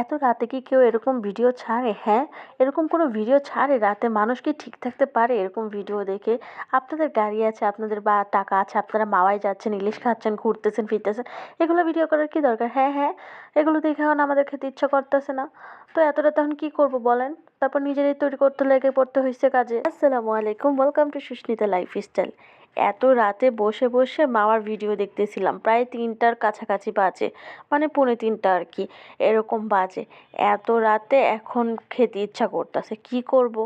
এত রাতে কি কেউ এরকম ভিডিও ছাড়ে? হ্যাঁ এরকম কোনো ভিডিও ছাড়ে? রাতে মানুষ কি ঠিক থাকতে পারে এরকম ভিডিও দেখে? আপনাদের গাড়ি আছে, আপনাদের বা টাকা আছে, আপনারা মাওয়ায় যাচ্ছেন, ইলিশ খাচ্ছেন, ঘুরতেছেন, ফিরতেছেন, এগুলো ভিডিও করার কি দরকার? হ্যাঁ হ্যাঁ এগুলো দেখে এখন আমাদের খেতে ইচ্ছা করতেছে না। তো এতটা তখন কি করব বলেন? তারপর নিজেরাই তৈরি করতে লেগে পড়তে হয়েছে কাজে। আসসালামু আলাইকুম welcome to Susmita life style এত রাতে বসে বসে মামার ভিডিও দেখতেছিলাম। প্রায় তিনটার কাছাকাছি বাজে। মানে পৌনে তিনটা আর কি। এরকম বাজে। এত রাতে এখন খেতে ইচ্ছা করতেছে। কি করব?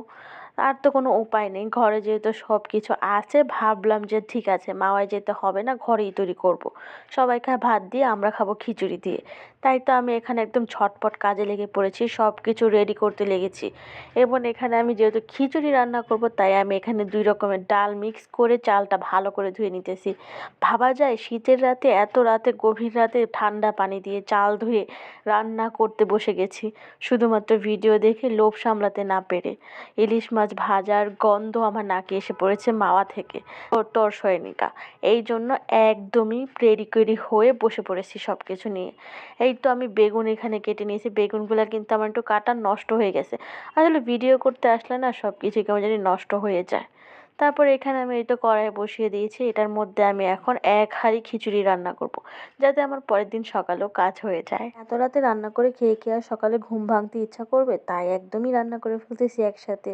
আর তো কোনো উপায় নেই। ঘরে যেহেতু সব কিছু আছে, ভাবলাম যে ঠিক আছে মাওয়ায় যেতে হবে না, ঘরেই তৈরি করব। সবাই খায় ভাত দিয়ে, আমরা খাব খিচুড়ি দিয়ে। তাই তো আমি এখানে একদম ঝটপট কাজে লেগে পড়েছি সব কিছু রেডি করতে লেগেছি। এবং এখানে আমি যেহেতু খিচুড়ি রান্না করব, তাই আমি এখানে দুই রকমের ডাল মিক্স করে চালটা ভালো করে ধুয়ে নিতেছি। ভাবা যায় শীতের রাতে, এত রাতে, গভীর রাতে ঠান্ডা পানি দিয়ে চাল ধুয়ে রান্না করতে বসে গেছি। শুধুমাত্র ভিডিও দেখে লোভ সামলাতে না পেরে। ইলিশ মাছ ভাজার গন্ধ আমার নাকে এসে পড়েছে মাওয়া থেকে। তর সৈনিকা এই জন্য একদমই রেডি কেরি হয়ে বসে পড়েছি সব কিছু নিয়ে। এই তো আমি বেগুন এখানে কেটে নিয়েছি। বেগুনগুলো কিন্তু আমার একটু কাটা নষ্ট হয়ে গেছে। আসলে ভিডিও করতে আসলে না সব কিছু কেমন জানি নষ্ট হয়ে যায়। তারপর এখানে আমি এই তো কড়াই বসিয়ে দিয়েছি। এটার মধ্যে আমি এখন এক হাঁড়ি খিচুড়ি রান্না করব। যাতে আমার পরের দিন সকালেও কাজ হয়ে যায়। এত রাতে রান্না করে খেয়ে খেয়ে আর সকালে ঘুম ভাঙতে ইচ্ছা করবে, তাই একদমই রান্না করে ফেলতেছি একসাথে।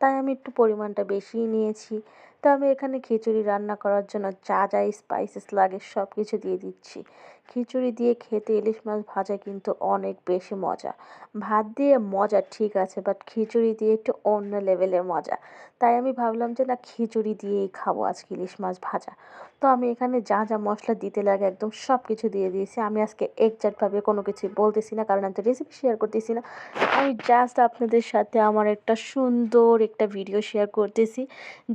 তাই আমি একটু পরিমাণটা বেশিই নিয়েছি। তো আমি এখানে খিচুড়ি রান্না করার জন্য যা যা স্পাইসেস লাগে সব কিছু দিয়ে দিচ্ছি। খিচুড়ি দিয়ে খেতে ইলিশ মাছ ভাজা কিন্তু অনেক বেশি মজা। ভাত দিয়ে মজা ঠিক আছে বাট খিচুড়ি দিয়ে একটু অন্য লেভেলের মজা। তাই আমি ভাবলাম যে না, খিচুড়ি দিয়েই খাব আজকে ইলিশ মাছ ভাজা। তো আমি এখানে যা যা মশলা দিতে লাগে একদম সব কিছু দিয়ে দিয়েছি। আমি আজকে একজাক্টভাবে কোনো কিছু বলতেছি না, কারণ আমি তো রেসিপি শেয়ার করতেছি না। আমি জাস্ট আপনাদের সাথে আমার একটা সুন্দর একটা ভিডিও শেয়ার করতেছি,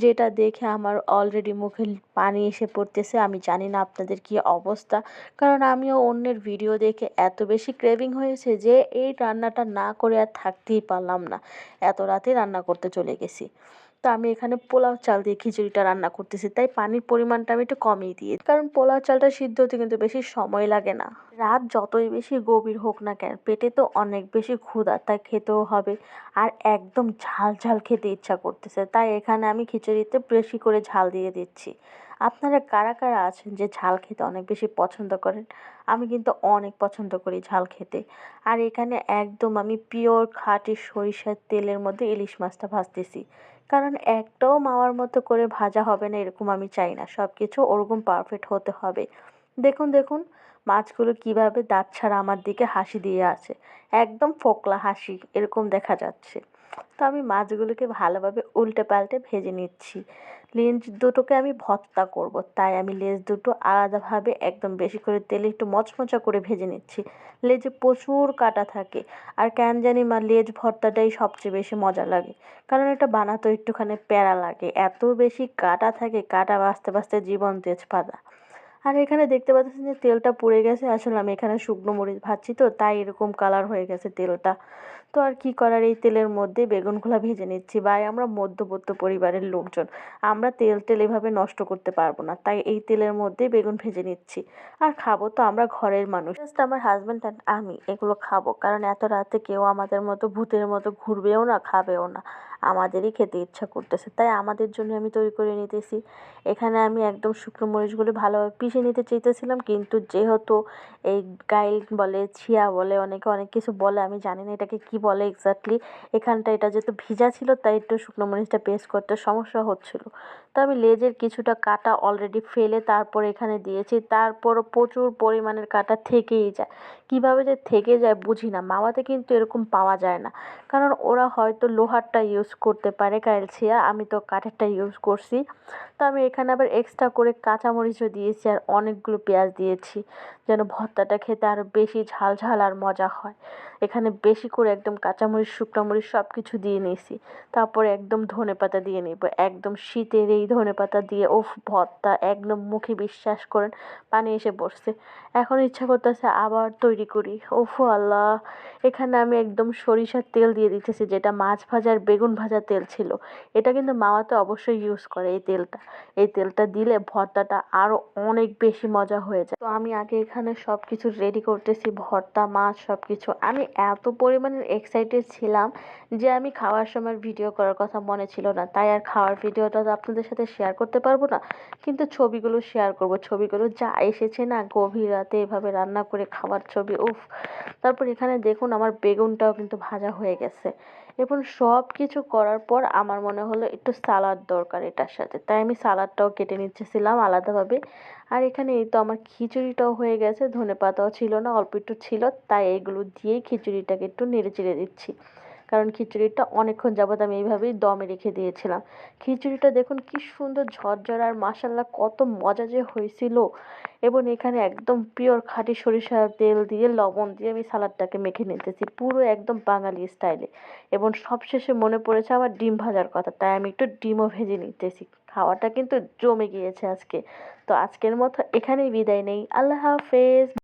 যেটা দেখে আমার অলরেডি মুখে পানি এসে পড়তেছে, আমি জানি না আপনাদের কি অবস্থা। কারণ আমিও অন্যের ভিডিও দেখে এত বেশি ক্রেভিং হয়েছে যে এই রান্নাটা না করে আর থাকতেই পারলাম না। এত রাতে রান্না করতে চলে গেছি। তো আমি এখানে পোলাও চাল দিয়ে খিচুড়িটা রান্না করতেছি। তাই পানির পরিমাণটা আমি একটু কমিয়ে দিয়ে কারণ পোলাও চালটা সিদ্ধ হতে কিন্তু বেশি সময় লাগে না। রাত যতই বেশি গভীর হোক না কেন, পেটে তো অনেক বেশি ক্ষুধা তাই খেতেও হবে। আর একদম ঝাল ঝাল খেতে ইচ্ছা করতেছে। তাই এখানে আমি খিচুড়িতে বেশি করে ঝাল দিয়ে দিচ্ছি। আপনারা কারা কারা আছেন যে ঝাল খেতে অনেক বেশি পছন্দ করেন? আমি কিন্তু অনেক পছন্দ করি ঝাল খেতে। আর এখানে একদম আমি পিওর খাঁটি সরিষার তেলের মধ্যে ইলিশ মাছটা ভাজতেছি। কারণ একটাও মাওয়ার মতো করে ভাজা হবে না এরকম আমি চাই না। সব কিছু ওরকম পারফেক্ট হতে হবে। দেখুন দেখুন, মাছগুলো কীভাবে দাঁত ছাড়া আমার দিকে হাসি দিয়ে আছে। একদম ফোকলা হাসি এরকম দেখা যাচ্ছে। তো আমি মাছগুলোকে ভালোভাবে উল্টে পাল্টে ভেজে নিচ্ছি। লেজ দুটোকে আমি ভর্তা করব। তাই আমি লেজ দুটো আলাদাভাবে একদম বেশি করে তেলে একটু মচমচা করে ভেজে নিচ্ছি। লেজে প্রচুর কাটা থাকে। আর কেন জানি মা, লেজ ভর্তাটাই সবচেয়ে বেশি মজা লাগে। কারণ এটা বানাতে একটুখানি প্যারা লাগে। এত বেশি কাটা থাকে, কাটা বাঁচতে বাঁচতে জীবন তেজপাতা। আর এখানে দেখতে পাচ্ছেন যে তেলটা পুড়ে গেছে। আসলে আমি এখানে শুকনো মরিচ ভাজছি তো, তাই এরকম কালার হয়ে গেছে তেলটা। তো আর কি করার? এই তেলের মধ্যে বেগুনগুলো ভেজে নিচ্ছি। ভাই, আমরা মধ্যবর্ত পরিবারের লোকজন। আমরা তেল টেল এভাবে নষ্ট করতে পারব না। তাই এই তেলের মধ্যে বেগুন ভেজে নিচ্ছি। আর খাব তো আমরা ঘরের মানুষ। জাস্ট আমার হাজব্যান্ড অ্যান্ড আমি এগুলো খাব। কারণ এত রাতে কেউ আমাদের মতো ভূতের মতো ঘুরবেও না, খাবেও না। আমাদেরই খেতে ইচ্ছা করতেছে। তাই আমাদের জন্য আমি তৈরি করে নিতেছি। এখানে আমি একদম শুকনো মরিচগুলো ভালোভাবে পিষে নিতে চাইতেছিলাম, কিন্তু যেহেতু এই গাইল বলে, ছিয়া বলে, অনেকে অনেক কিছু বলে, আমি জানি না এটাকে কি বলে এক্স্যাক্টলি এখানটা এটা যেহেতু ভিজা ছিল, তাই একটু শুকনো মরিচটা পেস্ট করতে সমস্যা হচ্ছিল। তো আমি লেজের কিছুটা কাটা অলরেডি ফেলে তারপর এখানে দিয়েছি। তারপরও প্রচুর পরিমাণের কাটা থেকেই যায়। কীভাবে যে থেকে যায় বুঝি না। মামাতে কিন্তু এরকম পাওয়া যায় না। কারণ ওরা হয়তো লোহারটা ইউজ করতে পারে কাইলছিয়া আমি তো কাঠেরটা ইউজ করছি। তো আমি এখানে আবার এক্সট্রা করে কাঁচামরিচও দিয়েছি আর অনেকগুলো পেঁয়াজ দিয়েছি, যেন ভর্তাটা খেতে আরও বেশি ঝাল ঝাল আর মজা হয়। এখানে বেশি করে একদম কাঁচামরিচ, শুকনো মরিচ সব কিছু দিয়ে নিয়েছি। তারপরে একদম ধনে পাতা দিয়ে নেব। একদম শীতের এই ধনে পাতা দিয়ে ওফ ভর্তা একদম মুখে বিশ্বাস করেন, পানি এসে বসছে এখন ইচ্ছা করতেছে আবার তৈরি করি। ওফ আল্লাহ! এখানে আমি একদম সরিষার তেল দিয়ে দিতেছি, যেটা মাছ ভাজার বেগুন ভাজা তেল ছিল। এটা কিন্তু মামা তো অবশ্যই ইউজ করে এই তেলটা। এই তেলটা দিলে ভর্তাটা আরও অনেক বেশি মজা হয়ে যায়। তো আমি আগে এখানে সব কিছু রেডি করতেছি, ভর্তা, মাছ সব কিছু আমি এত পরিমাণে এক্সাইটেড ছিলাম যে আমি খাওয়ার সময় ভিডিও করার কথা মনে ছিল না। তাই আর খাওয়ার ভিডিওটা তো আপনাদের সাথে শেয়ার করতে পারব না। কিন্তু ছবিগুলো শেয়ার করব। ছবিগুলো যা এসেছে না, গভীর রাতে এভাবে রান্না করে খাওয়ার ছবি, উফ। তারপর এখানে দেখুন আমার বেগুনটাও কিন্তু ভাজা হয়ে গেছে। এবং সব কিছু করার পর আমার মনে হলো একটু সালাদ দরকার এটার সাথে। তাই আমি সালাডটাও কেটে নিচ্ছেছিলাম আলাদাভাবে। আর এখানে এই তো আমার খিচুড়িটাও হয়ে গেছে ধনে পাতাও ছিল না, অল্প একটু ছিল, তাই এগুলো দিয়েই খিচুড়িটাকে একটু নেড়ে চেড়ে দিচ্ছি। কারণ খিচুড়িটা অনেকক্ষণ যাবত আমি এইভাবেই দমে রেখে দিয়েছিলাম। খিচুড়িটা দেখুন কি সুন্দর ঝরঝরা আর মাসাল্লাহ কত মজা যে হয়েছিল। এবং এখানে একদম পিওর খাঁটি সরিষার তেল দিয়ে, লবণ দিয়ে আমি সালাডটাকে মেখে নিতেছি পুরো একদম বাঙালি স্টাইলে এবং সবশেষে মনে পড়েছে আমার ডিম ভাজার কথা, তাই আমি একটু ডিমও ভেজে নিতেছি। খাওয়াটা কিন্তু জমে গিয়েছে আজকে। তো আজকের মতো এখানেই বিদায় নেই। আল্লাহ হাফেজ।